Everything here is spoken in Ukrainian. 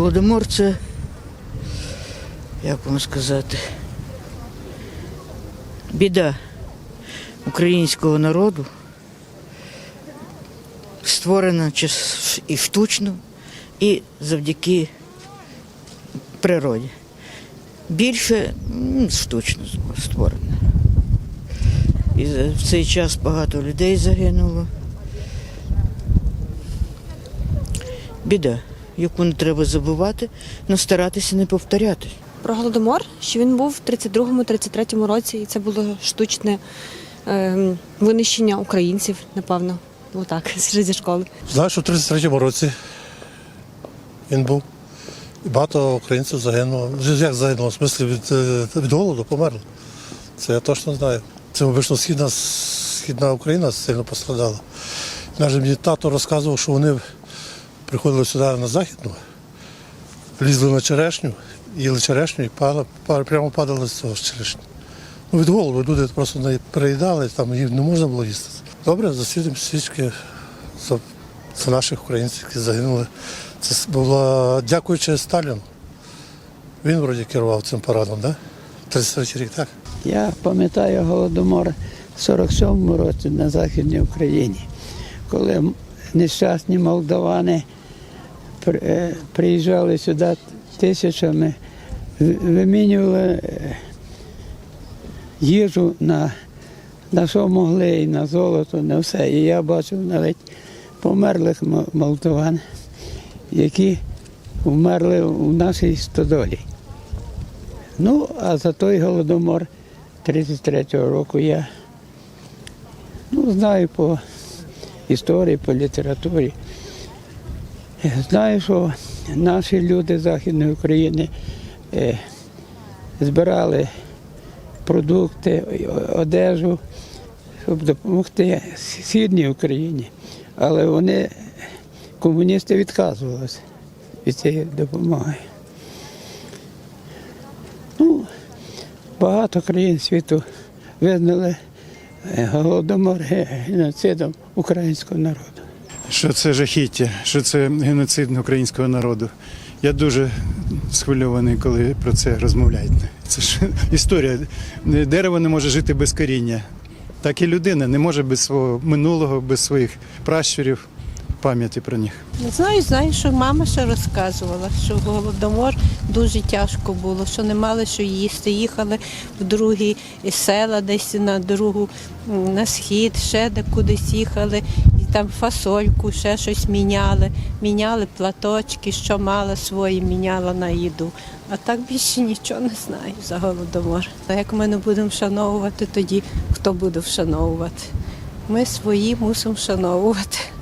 Голодомор це, як вам сказати, біда українського народу, створена і штучно, і завдяки природі. Більше штучно створена. І в цей час багато людей загинуло. Біда, яку не треба забувати, але старатися не повторяти. Про голодомор, що він був в 32-33 році, і це було штучне ем, винищення українців, напевно. Отак, зі школи. Знаю, що в 33-му році він був. І багато українців загинуло. Як загинуло? В смислі від, е, від голоду померли. Це я точно знаю. Це обично східна, східна Україна сильно пострадала. Навіть мені тато розказував, що вони приходили сюди на Західну, лізли на черешню, їли черешню і падали, па- прямо падали з цього черешні. Ну, від голоду люди просто не переїдали, там їм не можна було їсти. Добре, засвітимо свічки за, за наших українців, які загинули. Це було дякуючи Сталіну. Він вроді керував цим парадом? Да? 33 рік, так? Я пам'ятаю голодомор в 47-му році на Західній Україні, коли нещасні молдавани приїжджали сюди тисячами, вимінювали е, їжу на, на що могли, і на золото, на все. І я бачив навіть померлих м- молдаван, які вмерли у нашій стодолі. Ну, а за той голодомор 33-го року я ну, знаю по історії, по літературі. Знаю, що наші люди Західної України е, збирали продукти, одежу, щоб допомогти Східній Україні. Але вони, комуністи, відказувалися від цієї допомоги. Ну, багато країн світу визнали е, голодомор геноцидом українського народу. Що це жахіття, що це геноцид українського народу. Я дуже схвильований, коли про це розмовляють. Це ж історія. Дерево не може жити без коріння. Так і людина не може без свого минулого, без своїх пращурів, пам'яті про них. Знаю, знаю, що мама ще розказувала, що голодомор дуже тяжко було, що не мали що їсти. Їхали в другі села, десь на другу, на схід, ще де кудись їхали, там фасольку, ще щось міняли. Міняли платочки, що мала свої, міняла на їду. А так більше нічого не знаю за голодомор. А як ми не будемо вшановувати, тоді хто буде вшановувати? Ми свої мусимо вшановувати.